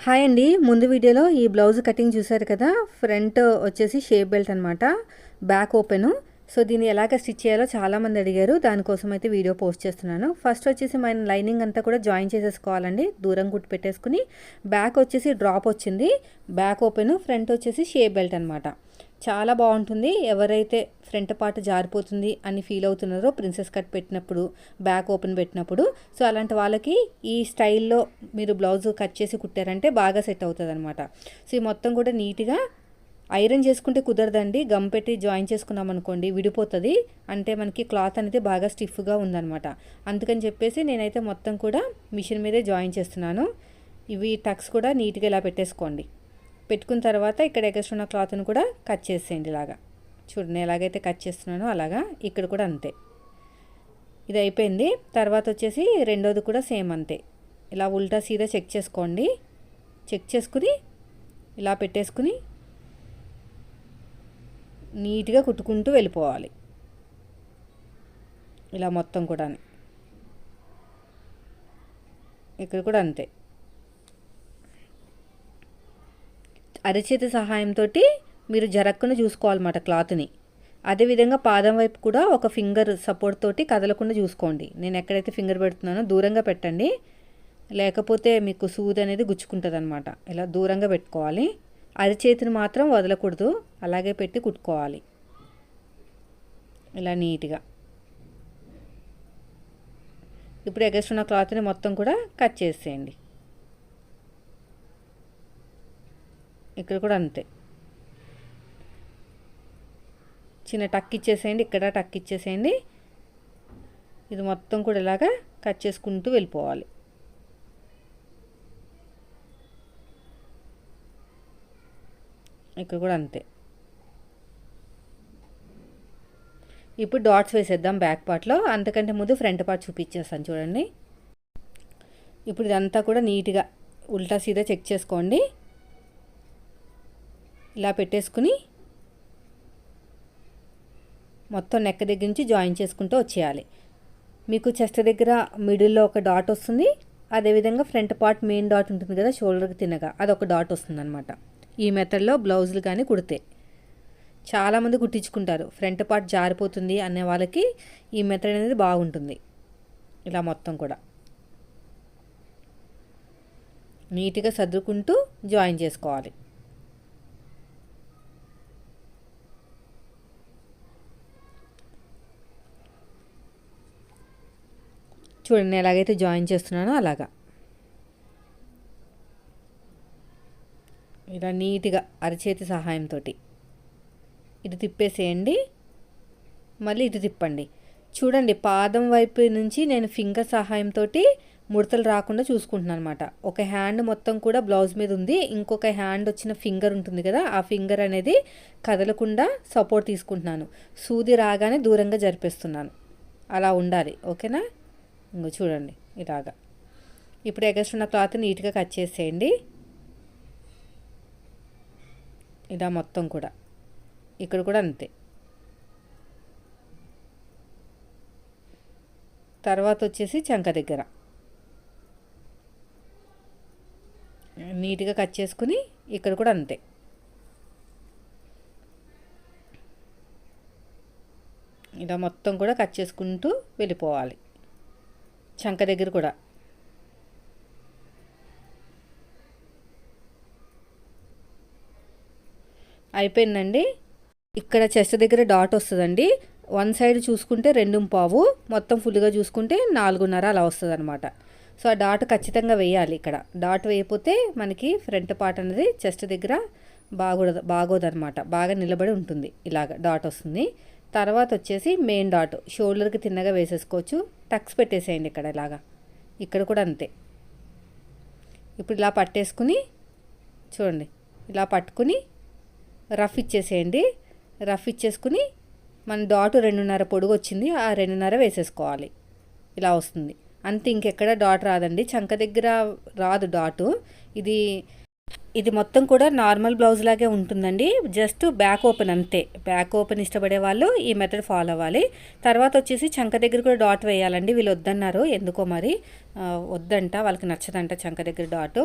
Hi అండి. ముందు వీడియోలో ఈ బ్లౌజ్ కటింగ్ చూసారు కదా? ఫ్రంట్ వచ్చేసి షేప్ బెల్ట్ అనమాట బ్యాక్ ఓపెను. సో దీన్ని ఎలాగ స్టిచ్ చేయాలో చాలామంది అడిగారు. దానికోసం అయితే వీడియో పోస్ట్ చేస్తున్నాను. ఫస్ట్ వచ్చేసి మన లైనింగ్ అంతా కూడా జాయిన్ చేసేసుకోవాలండి. దూరం గుట్టు పెట్టేసుకుని. బ్యాక్ వచ్చేసి డ్రాప్ వచ్చింది. Back open. ఫ్రంట్ వచ్చేసి షేప్ బెల్ట్ అనమాట చాలా బాగుంటుంది. ఎవరైతే ఫ్రంట్ పార్ట్ జారిపోతుంది అని ఫీల్ అవుతున్నారో ప్రిన్సెస్ కట్ పెట్టినప్పుడు బ్యాక్ ఓపెన్ పెట్టినప్పుడు సో అలాంటి వాళ్ళకి ఈ స్టైల్లో మీరు బ్లౌజ్ కట్ చేసి కుట్టారంటే బాగా సెట్ అవుతుంది అనమాట సో ఈ మొత్తం కూడా నీట్గా ఐరన్ చేసుకుంటే కుదరదండి. గమ్ పెట్టి జాయిన్ చేసుకున్నాం అనుకోండి విడిపోతుంది. అంటే మనకి క్లాత్ అనేది బాగా స్టిఫ్గా ఉందన్నమాట. అందుకని చెప్పేసి నేనైతే మొత్తం కూడా మిషన్ మీదే జాయిన్ చేస్తున్నాను. ఇవి టక్స్ కూడా నీట్గా ఇలా పెట్టేసుకోండి. పెట్టుకున్న తర్వాత ఇక్కడ ఎగస్ట్రున్న క్లాత్ను క్లాత్ని కూడా కట్ చేసేయండి ఇలాగా. చూడండి ఎలాగైతే కట్ చేస్తున్నానో అలాగా ఇక్కడ కూడా అంతే. ఇది అయిపోయింది. తర్వాత వచ్చేసి రెండోది కూడా సేమ్ అంతే. ఇలా ఉల్టా సీదా చెక్ చేసుకోండి. చెక్ చేసుకుని ఇలా పెట్టేసుకుని నీట్గా కుట్టుకుంటూ వెళ్ళిపోవాలి. ఇలా మొత్తం కూడా ఇక్కడ కూడా అంతే. అరచేతి సహాయంతో మీరు జరక్కును చూసుకోవాలన్నమాట క్లాత్ని. అదేవిధంగా పాదం వైపు కూడా ఒక ఫింగర్ సపోర్ట్ తోటి కదలకుండా చూసుకోండి. నేను ఎక్కడైతే ఫింగర్ పెడుతున్నానో దూరంగా పెట్టండి. లేకపోతే మీకు సూది అనేది గుచ్చుకుంటుంది అనమాట ఇలా దూరంగా పెట్టుకోవాలి. అరచేతిని మాత్రం వదలకూడదు. అలాగే పెట్టి కుట్టుకోవాలి. ఇలా నీట్గా. ఇప్పుడు ఎగస్ట్ ఉన్న క్లాత్ని మొత్తం కూడా కట్ చేసేయండి. ఇక్కడ కూడా అంతే. చిన్న టక్ ఇచ్చేసేయండి ఇక్కడ టక్ ఇచ్చేసేయండి. ఇది మొత్తం కూడా ఇలాగా కట్ చేసుకుంటూ వెళ్ళిపోవాలి. ఇక్కడ కూడా అంతే. ఇప్పుడు డాట్స్ వేసేద్దాం బ్యాక్ పార్ట్లో. అంతకంటే ముందు ఫ్రంట్ పార్ట్ చూపించేస్తాను చూడండి. ఇప్పుడు ఇదంతా కూడా నీట్గా ఉల్టా సీదా చెక్ చేసుకోండి. ఇలా పెట్టేసుకుని మొత్తం నెక్క దగ్గర నుంచి జాయిన్ చేసుకుంటూ వచ్చేయాలి. మీకు చెస్ట్ దగ్గర మిడిల్లో ఒక డాట్ వస్తుంది. అదేవిధంగా ఫ్రంట్ పార్ట్ మెయిన్ డాట్ ఉంటుంది కదా షోల్డర్కి తినగా అదొక డాట్ వస్తుంది అనమాట ఈ మెథడ్లో బ్లౌజులు కానీ కుడితే. చాలామంది కుట్టించుకుంటారు. ఫ్రంట్ పార్ట్ జారిపోతుంది అనే వాళ్ళకి ఈ మెథడ్ అనేది బాగుంటుంది. ఇలా మొత్తం కూడా. నీట్గా సర్దుకుంటూ జాయిన్ చేసుకోవాలి. చూడండి ఎలాగైతే జాయిన్ చేస్తున్నానో అలాగా. ఇలా నీట్గా అరచేతి సహాయంతో ఇటు తిప్పేసేయండి. మళ్ళీ ఇటు తిప్పండి. చూడండి పాదం వైపు నుంచి నేను ఫింగర్ సహాయంతో ముడతలు రాకుండా చూసుకుంటున్నాను అనమాట ఒక హ్యాండ్ మొత్తం కూడా బ్లౌజ్ మీద ఉంది. ఇంకొక హ్యాండ్ వచ్చిన ఫింగర్ ఉంటుంది కదా ఆ ఫింగర్ అనేది కదలకుండా సపోర్ట్ తీసుకుంటున్నాను. సూది రాగానే దూరంగా జరిపేస్తున్నాను. అలా ఉండాలి ఓకేనా? ఇంకో చూడండి ఇలాగా. ఇప్పుడు ఎగస్ట్ ఉన్న క్లాత్ నీట్గా కట్ చేసేయండి. ఇలా మొత్తం కూడా. ఇక్కడ కూడా అంతే. తర్వాత వచ్చేసి చంక దగ్గర. నీట్గా కట్ చేసుకుని ఇక్కడ కూడా అంతే. ఇలా మొత్తం కూడా కట్ చేసుకుంటూ వెళ్ళిపోవాలి. చంక దగ్గర కూడా. అయిపోయిందండి. ఇక్కడ చెస్ట్ దగ్గర డాట్ వస్తుందండి. వన్ సైడ్ చూసుకుంటే రెండు పావు మొత్తం ఫుల్గా చూసుకుంటే నాలుగున్నర అలా వస్తుంది అనమాట సో ఆ డాట్ ఖచ్చితంగా వేయాలి ఇక్కడ. డాట్ వేయకపోతే మనకి ఫ్రంట్ పార్ట్ అనేది చెస్ట్ దగ్గర బాగోదు బాగోదనమాట బాగా నిలబడి ఉంటుంది ఇలాగ డాట్ వస్తుంది. తర్వాత వచ్చేసి మెయిన్ డాట్. షోల్డర్కి తిన్నగా వేసేసుకోవచ్చు. టక్స్ పెట్టేసేయండి ఇక్కడ ఇలాగా. ఇక్కడ కూడా అంతే. ఇప్పుడు ఇలా పట్టేసుకుని చూడండి. ఇలా పట్టుకుని రఫ్ ఇచ్చేసేయండి. రఫ్ ఇచ్చేసుకుని మన డాట్ రెండున్నర పొడుగు వచ్చింది ఆ రెండున్నర వేసేసుకోవాలి. ఇలా వస్తుంది. అంతే ఇంకెక్కడ డాట్ రాదండి. చంక దగ్గర రాదు డాటు. ఇది ఇది మొత్తం కూడా నార్మల్ బ్లౌజ్ లాగే ఉంటుందండి. జస్ట్ బ్యాక్ ఓపెన్ అంతే. బ్యాక్ ఓపెన్ ఇష్టపడే వాళ్ళు ఈ మెథడ్ ఫాలో అవ్వాలి. తర్వాత వచ్చేసి చంక దగ్గర కూడా డాట్ వేయాలండి. వీళ్ళు వద్దన్నారు. ఎందుకో మరి? వద్దంట. వాళ్ళకి నచ్చదంట చంక దగ్గర డాట్.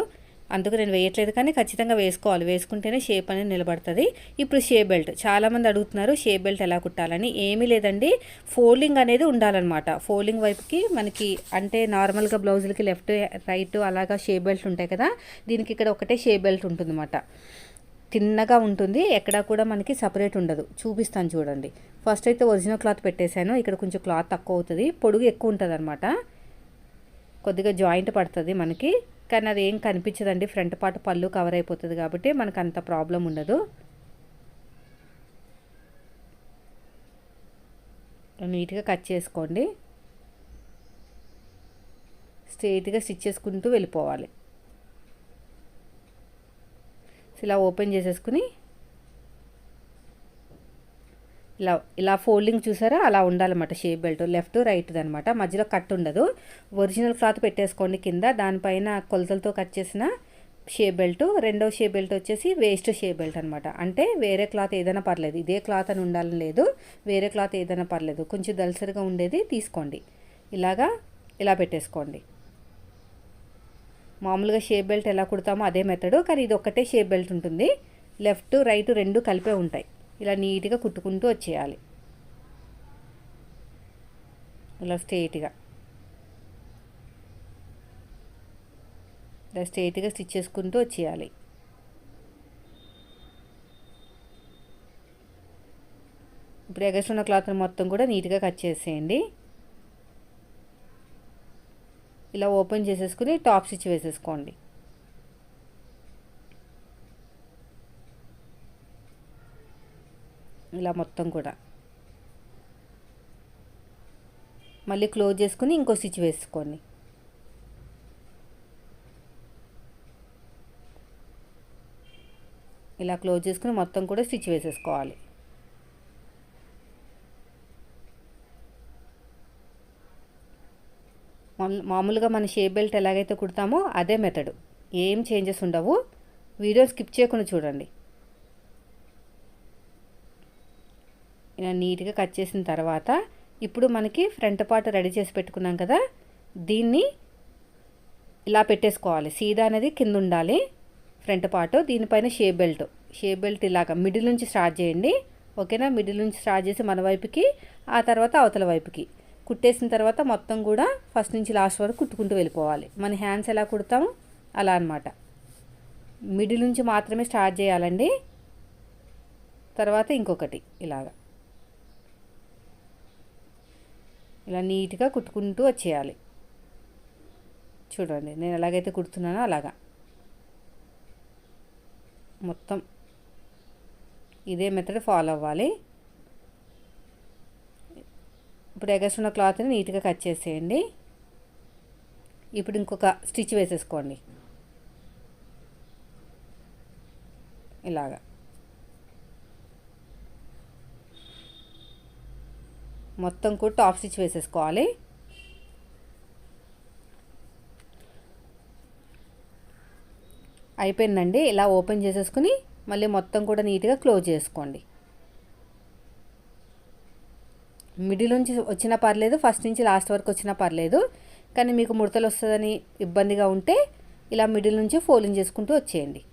అందుకు నేను వేయట్లేదు కానీ ఖచ్చితంగా వేసుకోవాలి. వేసుకుంటేనే షేప్ అనేది నిలబడుతుంది. ఇప్పుడు షే బెల్ట్. చాలామంది అడుగుతున్నారు షే బెల్ట్ ఎలా కుట్టాలని? ఏమీ లేదండి. ఫోల్డింగ్ అనేది ఉండాలన్నమాట. ఫోల్డింగ్ వైపుకి మనకి అంటే నార్మల్గా బ్లౌజులకి లెఫ్ట్ రైట్ అలాగా షే బెల్ట్ ఉంటాయి కదా దీనికి ఇక్కడ ఒకటే షే బెల్ట్ ఉంటుందన్నమాట. తిన్నగా ఉంటుంది. ఎక్కడా కూడా మనకి సపరేట్ ఉండదు. చూపిస్తాను చూడండి. ఫస్ట్ అయితే ఒరిజినల్ క్లాత్ పెట్టేశాను. ఇక్కడ కొంచెం క్లాత్ తక్కువ అవుతుంది. పొడుగు ఎక్కువ ఉంటుంది అనమాట కొద్దిగా జాయింట్ పడుతుంది మనకి. కానీ అది ఏం కనిపించదండి. ఫ్రంట్ పార్ట్ పళ్ళు కవర్ అయిపోతుంది కాబట్టి మనకు అంత ప్రాబ్లం ఉండదు. నీట్గా కట్ చేసుకోండి. స్ట్రైట్గా స్టిచ్ చేసుకుంటూ వెళ్ళిపోవాలి. ఇలా ఓపెన్ చేసేసుకుని ఇలా ఇలా ఫోల్డింగ్ చూసారా? అలా ఉండాలన్నమాట షేప్ బెల్ట్. లెఫ్ట్ రైట్ అనమాట మధ్యలో కట్ ఉండదు. ఒరిజినల్ క్లాత్ పెట్టేసుకోండి కింద. దానిపైన కొలతలతో కట్ చేసిన షేప్ బెల్ట్. రెండవ షేప్ బెల్ట్ వచ్చేసి వేస్ట్ షేప్ బెల్ట్ అనమాట అంటే వేరే క్లాత్ ఏదైనా పర్లేదు. ఇదే క్లాత్ అని ఉండాలని లేదు. వేరే క్లాత్ ఏదైనా పర్లేదు. కొంచెం దలసరిగా ఉండేది తీసుకోండి. ఇలాగా ఇలా పెట్టేసుకోండి. మామూలుగా షేప్ బెల్ట్ ఎలా కుడతామో అదే మెథడు. కానీ ఇది ఒక్కటే షేప్ బెల్ట్ ఉంటుంది. లెఫ్ట్ రైట్ రెండు కలిపే ఉంటాయి. ఇలా నీట్గా కుట్టుకుంటూ వచ్చేయాలి. ఇలా స్ట్రైట్గా ఇలా స్ట్రైట్గా స్టిచ్ చేసుకుంటూ వచ్చేయాలి. ఇప్పుడు ఎగస్ట్రున్న క్లాత్ మొత్తం కూడా నీట్గా కట్ చేసేయండి. ఇలా ఓపెన్ చేసేసుకుని టాప్ స్టిచ్ వేసేసుకోండి. ఇలా మొత్తం కూడా. మళ్ళీ క్లోజ్ చేసుకుని ఇంకో స్టిచ్ వేసుకోండి. ఇలా క్లోజ్ చేసుకుని మొత్తం కూడా స్టిచ్ వేసేసుకోవాలి. మామూలుగా మన షేప్ బెల్ట్ ఎలాగైతే కుడతామో అదే మెథడ్. ఏం చేంజెస్ ఉండవు. వీడియో స్కిప్ చేయకుండా చూడండి. నీట్గా కట్ చేసిన తర్వాత ఇప్పుడు మనకి ఫ్రంట్ పార్ట్ రెడీ చేసి పెట్టుకున్నాం కదా దీన్ని ఇలా పెట్టేసుకోవాలి. సీదా అనేది కింద ఉండాలి ఫ్రంట్ పార్ట్ దీనిపైన షేప్ బెల్ట్. షేప్ బెల్ట్ ఇలాగ మిడిల్ నుంచి స్టార్ట్ చేయండి. ఓకేనా? మిడిల్ నుంచి స్టార్ట్ చేసి మన వైపుకి ఆ తర్వాత అవతల వైపుకి. కుట్టేసిన తర్వాత మొత్తం కూడా ఫస్ట్ నుంచి లాస్ట్ వరకు కుట్టుకుంటూ వెళ్ళిపోవాలి. మన హ్యాండ్స్ ఎలా కుడతాము అలా అనమాట మిడిల్ నుంచి మాత్రమే స్టార్ట్ చేయాలండి. తర్వాత ఇంకొకటి ఇలాగా. ఇలా నీట్గా కుట్టుకుంటూ వచ్చేయాలి. చూడండి నేను ఎలాగైతే కుడుతున్నానో అలాగా. మొత్తం ఇదే మెథడ్ ఫాలో అవ్వాలి. ఇప్పుడు ఎగస్ట్రున్న క్లాత్ని నీట్గా కట్ చేసేయండి. ఇప్పుడు ఇంకొక స్టిచ్ వేసేసుకోండి. ఇలాగా. మొత్తం కూడా టాప్ స్టిచ్ వేసేసుకోవాలి. అయిపోయిందండి. ఇలా ఓపెన్ చేసేసుకుని మళ్ళీ మొత్తం కూడా నీట్గా క్లోజ్ చేసుకోండి. మిడిల్ నుంచి వచ్చినా పర్లేదు ఫస్ట్ నుంచి లాస్ట్ వరకు వచ్చినా పర్లేదు కానీ మీకు ముడతలు వస్తుందని ఇబ్బందిగా ఉంటే ఇలా మిడిల్ నుంచి ఫోల్డింగ్ చేసుకుంటూ వచ్చేయండి.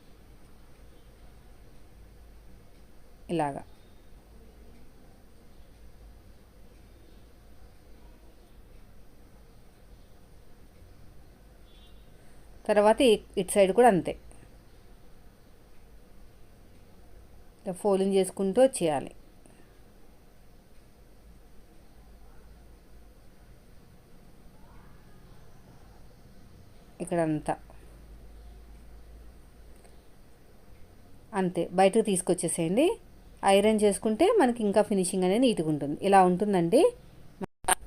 ఇలాగా. తర్వాత ఇటు సైడ్ కూడా అంతే. ఫోల్డింగ్ చేసుకుంటూ వచ్చేయాలి. ఇక్కడంతా. అంతే బయటకు తీసుకొచ్చేసేయండి. ఐరన్ చేసుకుంటే మనకి ఇంకా ఫినిషింగ్ అనేది నీట్గా ఉంటుంది. ఇలా ఉంటుందండి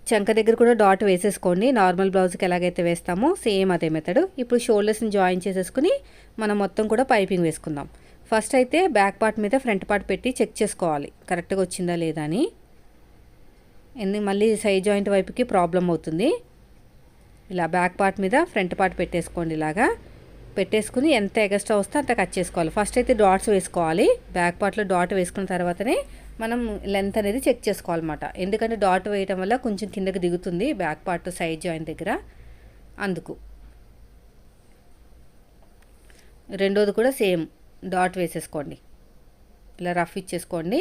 చంక దగ్గర కూడా డాట్ వేసేసుకోండి. నార్మల్ బ్లౌజ్కి ఎలాగైతే వేస్తామో సేమ్ అదే మెథడ్. ఇప్పుడు షోల్డర్స్ని జాయిన్ చేసేసుకుని మనం మొత్తం కూడా పైపింగ్ వేసుకుందాం. ఫస్ట్ అయితే బ్యాక్ పార్ట్ మీద ఫ్రంట్ పార్ట్ పెట్టి చెక్ చేసుకోవాలి. కరెక్ట్గా వచ్చిందా లేదా అని. ఎందుకు మళ్ళీ సైడ్ జాయింట్ వైపుకి ప్రాబ్లం అవుతుంది. ఇలా బ్యాక్ పార్ట్ మీద ఫ్రంట్ పార్ట్ పెట్టేసుకోండి ఇలాగా. పెట్టేసుకుని ఎంత ఎగస్ట్రా వస్తే అంత కట్ చేసుకోవాలి. ఫస్ట్ అయితే డాట్స్ వేసుకోవాలి. బ్యాక్ పార్ట్లో డాట్ వేసుకున్న తర్వాతనే మనం లెంత్ అనేది చెక్ చేసుకోవాలన్నమాట. ఎందుకంటే డాట్ వేయటం వల్ల కొంచెం కిందకి దిగుతుంది బ్యాక్ పార్ట్ సైడ్ జాయింట్ దగ్గర. అందుకు. రెండోది కూడా సేమ్ డాట్ వేసేసుకోండి. ఇలా రఫ్ ఇచ్చేసుకోండి.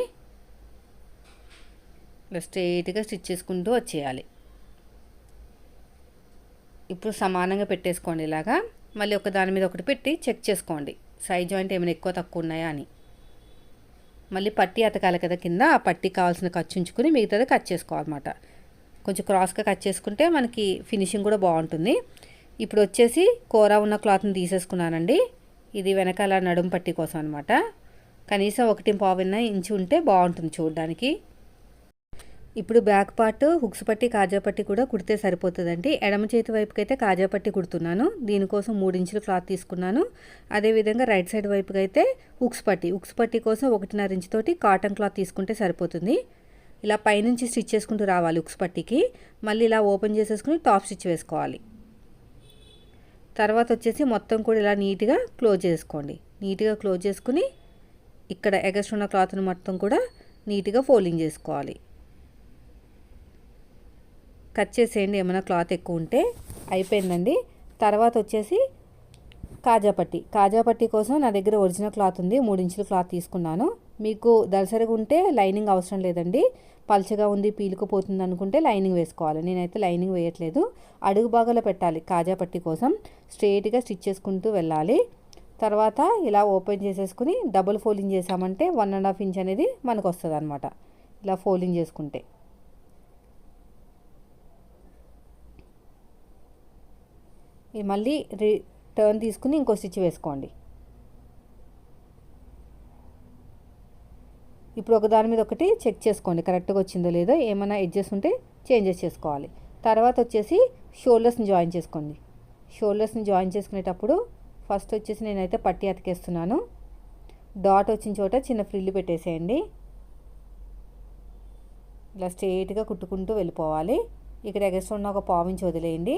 ఇలా స్ట్రైట్గా స్టిచ్ చేసుకుంటూ వచ్చేయాలి. ఇప్పుడు సమానంగా పెట్టేసుకోండి ఇలాగా. మళ్ళీ ఒక దాని మీద ఒకటి పెట్టి చెక్ చేసుకోండి. సైజ్ జాయింట్ ఏమైనా ఎక్కువ తక్కువ ఉన్నాయా అని. మళ్ళీ పట్టి అతకాలి కదా కింద ఆ పట్టి కావాల్సిన ఖర్చు ఉంచుకుని మిగతాది కట్ చేసుకోవాలన్నమాట. కొంచెం క్రాస్గా కట్ చేసుకుంటే మనకి ఫినిషింగ్ కూడా బాగుంటుంది. ఇప్పుడు వచ్చేసి కూర ఉన్న క్లాత్ని తీసేసుకున్నానండి. ఇది వెనకాల నడుము పట్టి కోసం అనమాట కనీసం ఒకటి పావున్న ఇంచు ఉంటే బాగుంటుంది చూడడానికి. ఇప్పుడు బ్యాక్ పార్ట్ హుక్స్ పట్టి కాజా పట్టి కూడా కుడితే సరిపోతుందండి. ఎడమ చేతి వైపుకైతే కాజాపట్టి కాజా పట్టి కుడుతున్నాను. దీనికోసం మూడించులు క్లాత్ తీసుకున్నాను. అదేవిధంగా రైట్ సైడ్ వైపుకి అయితే హుక్స్ పట్టి. హుక్స్ పట్టి కోసం ఒకటిన్నర ఇంచుతోటి కాటన్ క్లాత్ తీసుకుంటే సరిపోతుంది. ఇలా పైనుంచి స్టిచ్ చేసుకుంటూ రావాలి హుక్స్ పట్టికి. మళ్ళీ ఇలా ఓపెన్ చేసేసుకుని టాప్ స్టిచ్ వేసుకోవాలి. తర్వాత వచ్చేసి మొత్తం కూడా ఇలా నీట్గా క్లోజ్ చేసుకోండి. నీట్గా క్లోజ్ చేసుకుని ఇక్కడ ఎగస్ట్ ఉన్న క్లాత్ని మొత్తం కూడా నీట్గా ఫోల్డింగ్ చేసుకోవాలి. కట్ చేసేయండి ఏమైనా క్లాత్ ఎక్కువ ఉంటే. అయిపోయిందండి. తర్వాత వచ్చేసి కాజాపట్టి కాజాపట్టి కోసం నా దగ్గర ఒరిజినల్ క్లాత్ ఉంది. మూడు ఇంచుల క్లాత్ తీసుకున్నాను. మీకు దలసరిగా ఉంటే లైనింగ్ అవసరం లేదండి. పల్చగా ఉంది పీలుకుపోతుంది అనుకుంటే లైనింగ్ వేసుకోవాలి. నేనైతే లైనింగ్ వేయట్లేదు. అడుగు భాగంలో పెట్టాలి కాజాపట్టి కోసం. స్ట్రెయిట్గా స్టిచ్ చేసుకుంటూ వెళ్ళాలి. తర్వాత ఇలా ఓపెన్ చేసేసుకుని డబుల్ ఫోల్డింగ్ చేసామంటే వన్ అండ్ హాఫ్ ఇంచ్ అనేది మనకు వస్తుంది ఇలా ఫోల్డింగ్ చేసుకుంటే. మళ్ళీ రిటర్న్ తీసుకుని ఇంకో స్టిచ్ వేసుకోండి. ఇప్పుడు ఒక దాని మీద ఒకటి చెక్ చేసుకోండి. కరెక్ట్గా వచ్చిందో లేదో ఏమైనా ఎడ్జెస్ ఉంటే చేంజెస్ చేసుకోవాలి. తర్వాత వచ్చేసి షోల్డర్స్ని జాయిన్ చేసుకోండి. షోల్డర్స్ని జాయిన్ చేసుకునేటప్పుడు ఫస్ట్ వచ్చేసి నేనైతే పట్టి అతికేస్తున్నాను. డాట్ వచ్చిన చోట చిన్న ఫ్రిల్లు పెట్టేసేయండి. ఇలా స్ట్రేట్గా కుట్టుకుంటూ వెళ్ళిపోవాలి. ఇక్కడ ఎగస్ట్రా ఉన్న ఒక పావించి వదిలేయండి.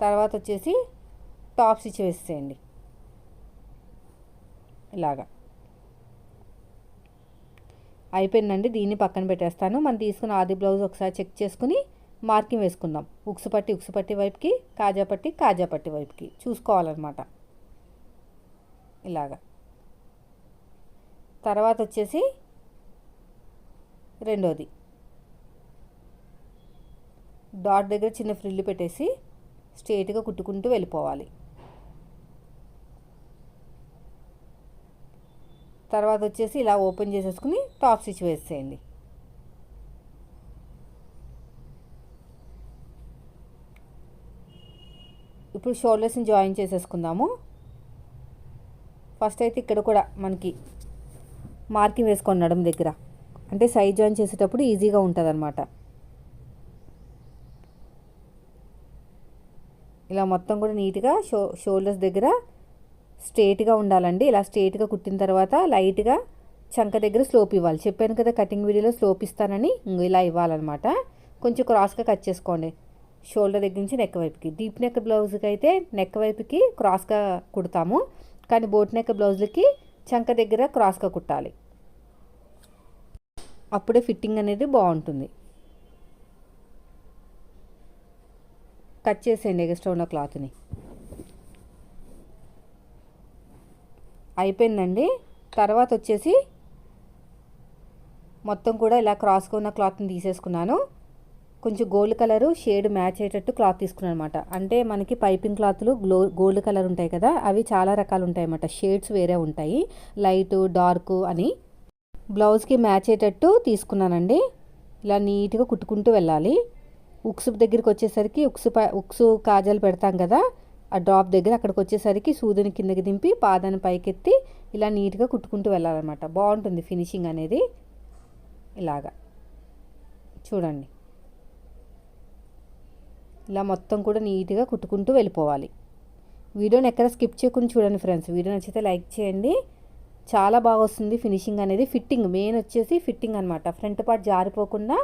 తర్వాత వచ్చేసి టాప్ స్టిచ్ వేసేయండి. ఇలాగా. అయిపోయిందండి దీన్ని పక్కన పెట్టేస్తాను. మనం తీసుకున్న ఆది బ్లౌజ్ ఒకసారి చెక్ చేసుకుని మార్కింగ్ వేసుకుందాం. ఉక్సు పట్టి ఉక్సు పట్టి వైపుకి కాజా పట్టి కాజా పట్టి వైపుకి. చూసుకోవాలన్నమాట. ఇలాగా. తర్వాత వచ్చేసి రెండోది. డాట్ దగ్గర చిన్న ఫ్రిల్లు పెట్టేసి స్ట్రేట్గా కుట్టుకుంటూ వెళ్ళిపోవాలి. తర్వాత వచ్చేసి ఇలా ఓపెన్ చేసేసుకుని టాప్ స్టిచ్ వేసేయండి. ఇప్పుడు షోల్డర్స్ని జాయిన్ చేసేసుకుందాము. ఫస్ట్ అయితే ఇక్కడ కూడా మనకి మార్కింగ్ వేసుకోండి నడుము దగ్గర. అంటే సైజ్ జాయిన్ చేసేటప్పుడు ఈజీగా ఉంటుంది ఇలా మొత్తం కూడా నీట్గా షో షోల్డర్స్ దగ్గర స్ట్రేట్గా ఉండాలండి. ఇలా స్ట్రేట్గా కుట్టిన తర్వాత లైట్గా చంక దగ్గర స్లోప్ ఇవ్వాలి. చెప్పాను కదా కటింగ్ వీడియోలో స్లోప్ ఇస్తానని ఇలా ఇవ్వాలన్నమాట. కొంచెం క్రాస్గా కట్ చేసుకోండి. షోల్డర్ దగ్గర నుంచి నెక్ వైపుకి. డీప్ నెక్ బ్లౌజ్కి అయితే నెక్ వైపుకి క్రాస్గా కుడతాము. కానీ బోట్ నెక్ బ్లౌజ్లకి చంక దగ్గర క్రాస్గా కుట్టాలి. అప్పుడే ఫిట్టింగ్ అనేది బాగుంటుంది. కట్ చేసేయండి ఎగస్ట్రా ఉన్న క్లాత్ని. అయిపోయిందండి. తర్వాత వచ్చేసి మొత్తం కూడా ఇలా క్రాస్గా ఉన్న క్లాత్ని తీసేసుకున్నాను. కొంచెం గోల్డ్ కలరు షేడ్ మ్యాచ్ అయ్యేటట్టు క్లాత్ తీసుకున్నాను అనమాట అంటే మనకి పైపింగ్ క్లాత్లు గ్లో గోల్డ్ కలర్ ఉంటాయి కదా అవి చాలా రకాలు ఉంటాయి అన్నమాట. షేడ్స్ వేరే ఉంటాయి. లైట్ డార్క్ అని. బ్లౌజ్కి మ్యాచ్ అయ్యేటట్టు తీసుకున్నానండి. ఇలా నీట్గా కుట్టుకుంటూ వెళ్ళాలి. ఉక్స్ దగ్గరికి వచ్చేసరికి ఉక్సు ఉక్సు కాజాలు పెడతాం కదా ఆ డ్రాప్ దగ్గర అక్కడికి వచ్చేసరికి సూదిని కిందకి దింపి పాదాన్ని పైకెత్తి ఇలా నీట్గా కుట్టుకుంటూ వెళ్ళాలన్నమాట. బాగుంటుంది ఫినిషింగ్ అనేది. ఇలాగా. చూడండి. ఇలా మొత్తం కూడా నీట్గా కుట్టుకుంటూ వెళ్ళిపోవాలి. వీడియోని ఎక్కడ స్కిప్ చేయకుండా చూడండి ఫ్రెండ్స్. వీడియో నచ్చితే లైక్ చేయండి. చాలా బాగా వస్తుంది ఫినిషింగ్ అనేది. ఫిట్టింగ్ మెయిన్ వచ్చేసి ఫిట్టింగ్ అనమాట ఫ్రంట్ పార్ట్ జారిపోకుండా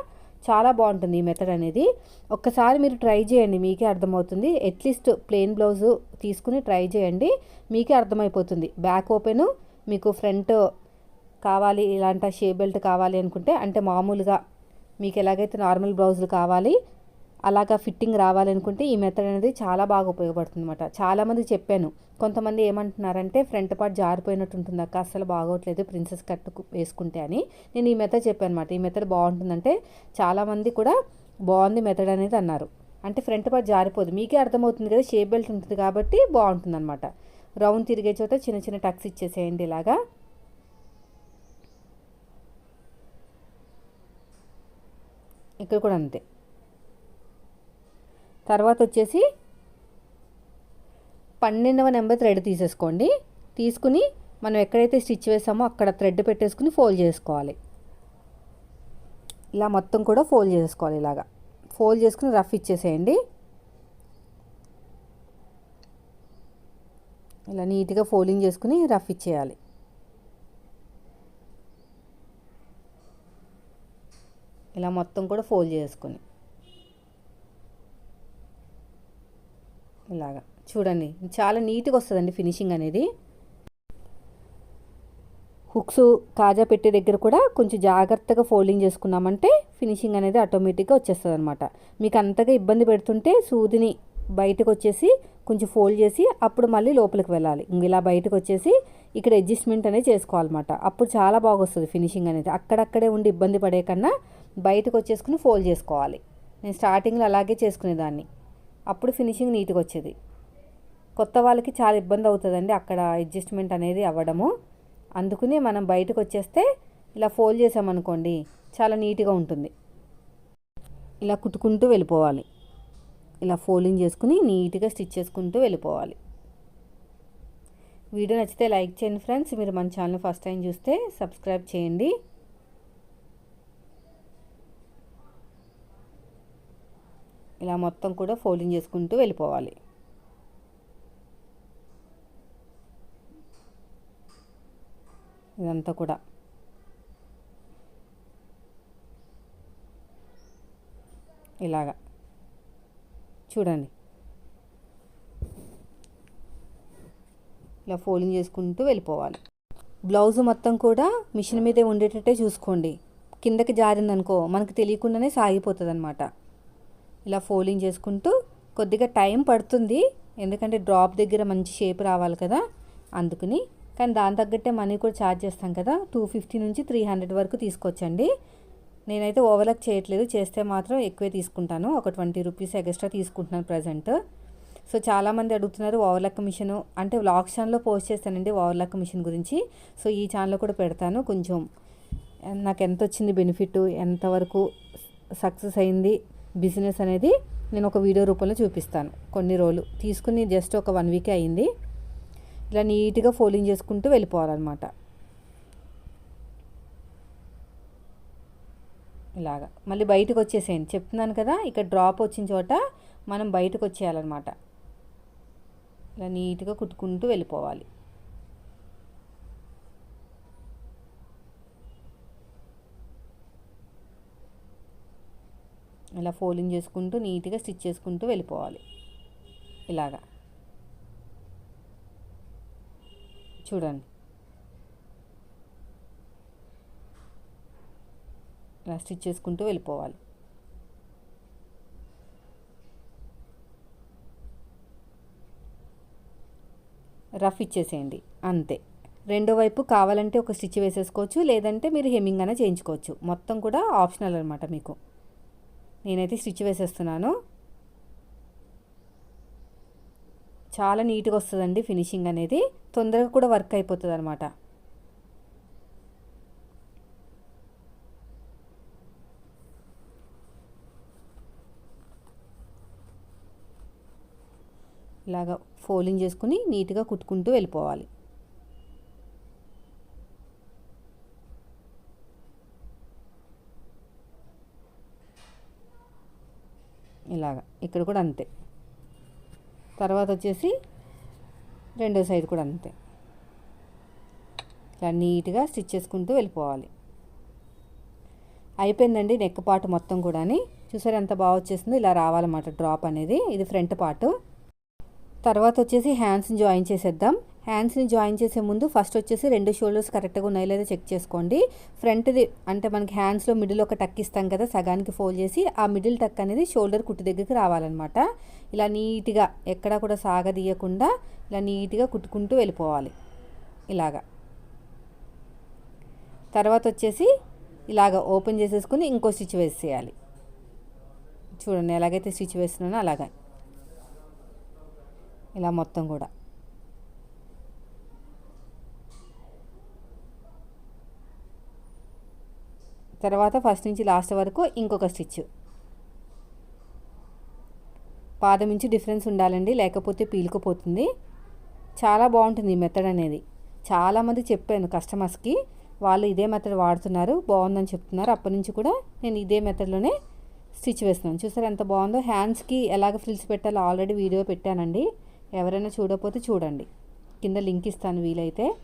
చాలా బాగుంటుంది ఈ మెథడ్ అనేది. ఒక్కసారి మీరు ట్రై చేయండి మీకే అర్థమవుతుంది. అట్లీస్ట్ ప్లెయిన్ బ్లౌజ్ తీసుకుని ట్రై చేయండి మీకే అర్థమైపోతుంది. బ్యాక్ ఓపెను మీకు ఫ్రంట్ కావాలి ఇలాంటి షే బెల్ట్ కావాలి అనుకుంటే అంటే మామూలుగా మీకు ఎలాగైతే నార్మల్ బ్లౌజులు కావాలి అలాగా ఫిట్టింగ్ రావాలనుకుంటే ఈ మెథడ్ అనేది చాలా బాగా ఉపయోగపడుతుంది అనమాట చాలామంది చెప్పాను కొంతమంది ఏమంటున్నారంటే ఫ్రంట్ పార్ట్ జారిపోయినట్టు ఉంటుంది అక్క అసలు బాగోట్లేదు ప్రిన్సెస్ కట్ వేసుకుంటే అని. నేను ఈ మెథడ్ చెప్పాను అనమాట ఈ మెథడ్ బాగుంటుందంటే చాలామంది కూడా బాగుంది మెథడ్ అనేది అన్నారు. అంటే ఫ్రంట్ పార్ట్ జారిపోదు. మీకే అర్థమవుతుంది కదా షేప్ బెల్ట్ ఉంటుంది కాబట్టి బాగుంటుంది అనమాట రౌండ్ తిరిగే చోట చిన్న చిన్న టక్స్ ఇచ్చేసేయండి ఇలాగా. ఇక్కడ కూడా అంతే. తర్వాత వచ్చేసి పన్నెండవ నెంబర్ థ్రెడ్ తీసేసుకోండి. తీసుకుని మనం ఎక్కడైతే స్టిచ్ వేసామో అక్కడ థ్రెడ్ పెట్టేసుకుని ఫోల్డ్ చేసుకోవాలి. ఇలా మొత్తం కూడా ఫోల్డ్ చేసుకోవాలి ఇలాగా. ఫోల్డ్ చేసుకుని రఫ్ ఇచ్చేసేయండి. ఇలా నీట్గా ఫోల్డింగ్ చేసుకుని రఫ్ ఇచ్చేయాలి. ఇలా మొత్తం కూడా ఫోల్డ్ చేసుకుని. ఇలాగా. చూడండి చాలా నీట్గా వస్తుందండి ఫినిషింగ్ అనేది. హుక్స్ కాజా పెట్టే దగ్గర కూడా కొంచెం జాగ్రత్తగా ఫోల్డింగ్ చేసుకున్నామంటే ఫినిషింగ్ అనేది ఆటోమేటిక్గా వచ్చేస్తుంది అనమాట మీకు అంతగా ఇబ్బంది పెడుతుంటే సూదిని బయటకు వచ్చేసి కొంచెం ఫోల్డ్ చేసి అప్పుడు మళ్ళీ లోపలికి వెళ్ళాలి. ఇలా బయటకు వచ్చేసి ఇక్కడ అడ్జస్ట్మెంట్ అనేది చేసుకోవాలన్నమాట. అప్పుడు చాలా బాగా వస్తుంది ఫినిషింగ్ అనేది. అక్కడక్కడే ఉండి ఇబ్బంది పడే కన్నా బయటకు వచ్చేసుకుని ఫోల్డ్ చేసుకోవాలి. నేను స్టార్టింగ్లో అలాగే చేసుకునేదాన్ని. అప్పుడు ఫినిషింగ్ నీట్గా వచ్చేది. కొత్త వాళ్ళకి చాలా ఇబ్బంది అవుతుందండి అక్కడ అడ్జస్ట్మెంట్ అనేది అవ్వడము. అందుకని మనం బయటకు వచ్చేస్తే ఇలా ఫోల్డ్ చేసామనుకోండి చాలా నీట్గా ఉంటుంది. ఇలా కుట్టుకుంటూ వెళ్ళిపోవాలి. ఇలా ఫోల్డింగ్ చేసుకుని నీట్గా స్టిచ్ చేసుకుంటూ వెళ్ళిపోవాలి. వీడియో నచ్చితే లైక్ చేయండి ఫ్రెండ్స్ మీరు మన ఛానల్ ఫస్ట్ టైం చూస్తే సబ్స్క్రైబ్ చేయండి. ఇలా మొత్తం కూడా ఫోల్డింగ్ చేసుకుంటూ వెళ్ళిపోవాలి. ఇదంతా కూడా. ఇలాగా. చూడండి. ఇలా ఫోల్డింగ్ చేసుకుంటూ వెళ్ళిపోవాలి. బ్లౌజ్ మొత్తం కూడా మిషన్ మీదే ఉండేటట్టే చూసుకోండి. కిందకి జారిందనుకో మనకు తెలియకుండానే సాగిపోతుంది అనమాట ఇలా ఫోల్డింగ్ చేసుకుంటూ కొద్దిగా టైం పడుతుంది. ఎందుకంటే డ్రాప్ దగ్గర మంచి షేప్ రావాలి కదా అందుకని. కానీ దాని తగ్గట్టే మనీ కూడా ఛార్జ్ చేస్తాం కదా. టూ ఫిఫ్టీ నుంచి త్రీ హండ్రెడ్ వరకు తీసుకొచ్చండి. నేనైతే ఓవర్లక్ చేయట్లేదు. చేస్తే మాత్రం ఎక్కువే తీసుకుంటాను. ఒక ట్వంటీ రూపీస్ ఎక్స్ట్రా తీసుకుంటున్నాను ప్రజెంట్. సో చాలామంది అడుగుతున్నారు ఓవర్లక్ మిషన్. అంటే వ్లాగ్ ఛానల్లో పోస్ట్ చేస్తానండి ఓవర్లక్ మిషన్ గురించి. సో ఈ ఛానల్లో కూడా పెడతాను. కొంచెం నాకు ఎంత వచ్చింది బెనిఫిట్? ఎంతవరకు సక్సెస్ అయింది? బిజినెస్ అనేది నేను ఒక వీడియో రూపంలో చూపిస్తాను. కొన్ని రోజులు. తీసుకుని జస్ట్ ఒక వన్ వీకే అయింది. ఇలా నీట్గా ఫోల్డింగ్ చేసుకుంటూ వెళ్ళిపోవాలన్నమాట. ఇలాగా. మళ్ళీ బయటకు వచ్చేసేయండి. చెప్తున్నాను కదా ఇక్కడ డ్రాప్ వచ్చిన చోట మనం బయటకు వచ్చేయాలన్నమాట. ఇలా నీట్గా కుట్టుకుంటూ వెళ్ళిపోవాలి. ఇలా ఫోల్డింగ్ చేసుకుంటూ నీట్గా స్టిచ్ చేసుకుంటూ వెళ్ళిపోవాలి. ఇలాగా. చూడండి. ఇలా స్టిచ్ చేసుకుంటూ వెళ్ళిపోవాలి. రఫ్ ఇచ్చేసేయండి. అంతే. రెండో వైపు కావాలంటే ఒక స్టిచ్ వేసేసుకోవచ్చు లేదంటే మీరు హెమ్మింగ్ అయినా చేయించుకోవచ్చు. మొత్తం కూడా ఆప్షనల్ అనమాట మీకు. నేనైతే స్టిచ్ వేసేస్తున్నాను. చాలా నీట్గా వస్తుందండి ఫినిషింగ్ అనేది. తొందరగా కూడా వర్క్ అయిపోతుంది అనమాట ఇలాగా ఫోల్డింగ్ చేసుకుని నీట్గా కుట్టుకుంటూ వెళ్ళిపోవాలి ఇలాగా ఇక్కడ కూడా అంతే. తర్వాత వచ్చేసి రెండో సైడ్ కూడా అంతే. ఇలా నీట్గా స్టిచ్ చేసుకుంటూ వెళ్ళిపోవాలి. అయిపోయిందండి నెక్ పార్ట్ మొత్తం కూడా చూసారు ఎంత బాగా వచ్చేసిందో ఇలా రావాలన్నమాట డ్రాప్ అనేది. ఇది ఫ్రంట్ పార్ట్. తర్వాత వచ్చేసి హ్యాండ్స్ని జాయిన్ చేసేద్దాం. హ్యాండ్స్ని జాయిన్ చేసే ముందు ఫస్ట్ వచ్చేసి రెండు షోల్డర్స్ కరెక్ట్గా ఉన్నాయో లేదో చెక్ చేసుకోండి. ఫ్రంట్ది అంటే మనకి హ్యాండ్స్లో మిడిల్ ఒక టక్ ఇస్తాం కదా సగానికి ఫోల్డ్ చేసి ఆ మిడిల్ టక్ అనేది షోల్డర్ కుట్టు దగ్గరికి రావాలన్నమాట. ఇలా నీట్గా ఎక్కడా కూడా సాగదీయకుండా ఇలా నీట్గా కుట్టుకుంటూ వెళ్ళిపోవాలి. ఇలాగా. తర్వాత వచ్చేసి ఇలాగ ఓపెన్ చేసేసుకుని ఇంకో స్టిచ్ వేసేయాలి. చూడండి ఎలాగైతే స్టిచ్ వేస్తున్నానో అలాగా. ఇలా మొత్తం కూడా. తర్వాత ఫస్ట్ నుంచి లాస్ట్ వరకు ఇంకొక స్టిచ్ పాదం నుంచి డిఫరెన్స్ ఉండాలండి లేకపోతే పీలుకుపోతుంది. చాలా బాగుంటుంది ఈ మెథడ్ అనేది. చాలామంది చెప్పాను కస్టమర్స్కి వాళ్ళు ఇదే మెథడ్ వాడుతున్నారు బాగుందని చెప్తున్నారు. అప్పటి నుంచి కూడా నేను ఇదే మెథడ్లోనే స్టిచ్ వేస్తున్నాను. చూసారు ఎంత బాగుందో? హ్యాండ్స్కి ఎలాగ ఫ్రిల్స్ పెట్టాలో ఆల్రెడీ వీడియో పెట్టానండి. ఎవరైనా చూడకపోతే చూడండి. కింద లింక్ ఇస్తాను వీలైతే.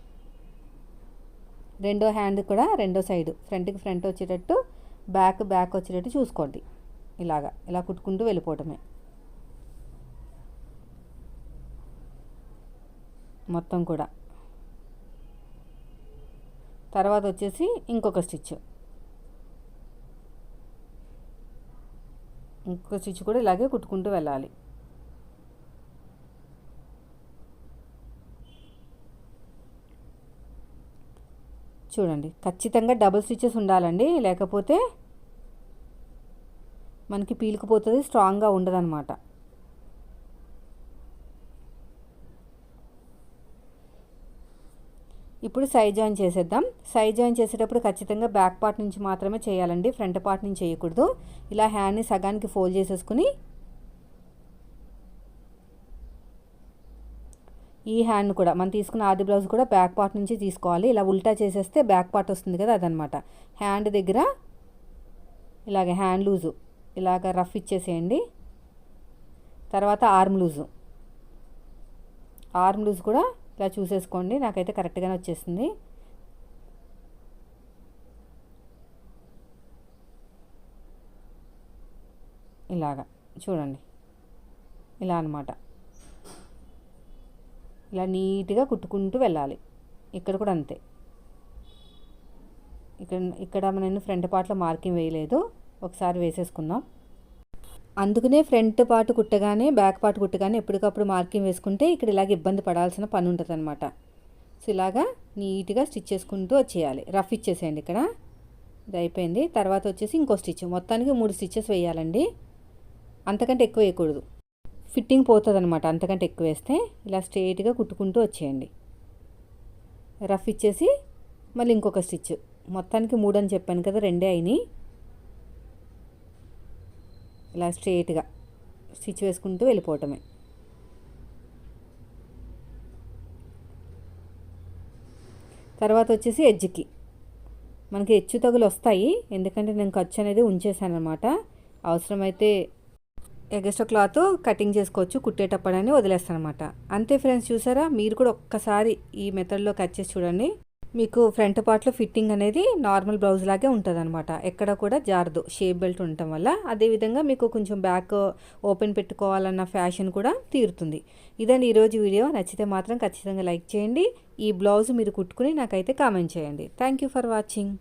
రెండో హ్యాండ్ కూడా రెండో సైడ్ ఫ్రంట్కి ఫ్రంట్ వచ్చేటట్టు బ్యాక్ బ్యాక్ వచ్చేటట్టు చూసుకోండి. ఇలాగా ఇలా కుట్టుకుంటూ వెళ్ళిపోవటమే. మొత్తం కూడా. తర్వాత వచ్చేసి ఇంకొక స్టిచ్. ఇంకొక స్టిచ్ కూడా ఇలాగే కుట్టుకుంటూ వెళ్ళాలి. చూడండి. ఖచ్చితంగా డబుల్ స్టిచ్చెస్ ఉండాలండి. లేకపోతే మనకి పీలుకుపోతుంది స్ట్రాంగ్గా ఉండదన్నమాట. ఇప్పుడు సైజ్ జాయిన్ చేసేద్దాం. సైజ్ జాయిన్ చేసేటప్పుడు ఖచ్చితంగా బ్యాక్ పార్ట్ నుంచి మాత్రమే చేయాలండి. ఫ్రంట్ పార్ట్ నుంచి చేయకూడదు. ఇలా హ్యాండ్ని సగానికి ఫోల్డ్ చేసేసుకుని ఈ హ్యాండ్ కూడా మనం తీసుకున్న ఆది బ్లౌజ్ కూడా బ్యాక్ పార్ట్ నుంచి తీసుకోవాలి. ఇలా ఉల్టా చేసేస్తే బ్యాక్ పార్ట్ వస్తుంది కదా అదనమాట. హ్యాండ్ దగ్గర ఇలాగ హ్యాండ్ లూజు ఇలాగ రఫ్ ఇచ్చేసేయండి. తర్వాత ఆర్మ్ లూజు. ఆర్మ్ లూజ్ కూడా ఇలా చూసేసుకోండి నాకైతే కరెక్ట్గానే వచ్చేసింది. ఇలాగా చూడండి. ఇలా అనమాట ఇలా నీట్గా కుట్టుకుంటూ వెళ్ళాలి. ఇక్కడ కూడా అంతే. ఇక్కడ ఇక్కడ నేను ఫ్రంట్ పార్ట్లో మార్కింగ్ వేయలేదు. ఒకసారి వేసేసుకుందాం. అందుకనే ఫ్రంట్ పార్ట్ కుట్టగానే బ్యాక్ పార్ట్ కుట్టగానే ఎప్పటికప్పుడు మార్కింగ్ వేసుకుంటే ఇక్కడ ఇలాగ ఇబ్బంది పడాల్సిన పని ఉంటుంది అనమాట సో ఇలాగా నీట్గా స్టిచ్ చేసుకుంటూ వచ్చేయాలి. రఫ్ ఇచ్చేసేయండి ఇక్కడ. ఇది అయిపోయింది. తర్వాత వచ్చేసి ఇంకో స్టిచ్. మొత్తానికి మూడు స్టిచ్చెస్ వేయాలండి. అంతకంటే ఎక్కువ వేయకూడదు. ఫిట్టింగ్ పోతుంది అనమాట అంతకంటే ఎక్కువ వేస్తే ఇలా స్ట్రైట్గా కుట్టుకుంటూ వచ్చేయండి. రఫ్ ఇచ్చేసి మళ్ళీ ఇంకొక స్టిచ్. మొత్తానికి మూడు అని చెప్పాను కదా రెండే అయినాయి. ఇలా స్ట్రైట్గా స్టిచ్ వేసుకుంటూ వెళ్ళిపోవటమే. తర్వాత వచ్చేసి ఎడ్జ్కి. మనకి హెచ్చు తగులు వస్తాయి. ఎందుకంటే నేను ఖర్చు అనేది ఉంచేసాను అనమాట అవసరమైతే ఎగస్ట్రా క్లాత్ కటింగ్ చేసుకోవచ్చు కుట్టేటప్పుడని వదిలేస్తాను అనమాట అంతే ఫ్రెండ్స్ చూసారా? మీరు కూడా ఒక్కసారి ఈ మెథడ్లో కట్ చేసి చూడండి. మీకు ఫ్రంట్ పార్ట్లో ఫిట్టింగ్ అనేది నార్మల్ బ్లౌజ్ లాగే ఉంటుంది అనమాట ఎక్కడ కూడా జారదు షేప్ బెల్ట్ ఉండటం వల్ల. అదేవిధంగా మీకు కొంచెం బ్యాక్ ఓపెన్ పెట్టుకోవాలన్న ఫ్యాషన్ కూడా తీరుతుంది. ఇదండి ఈరోజు వీడియో. నచ్చితే మాత్రం ఖచ్చితంగా లైక్ చేయండి. ఈ బ్లౌజ్ మీరు కుట్టుకుని నాకైతే కామెంట్ చేయండి. Thank you for watching.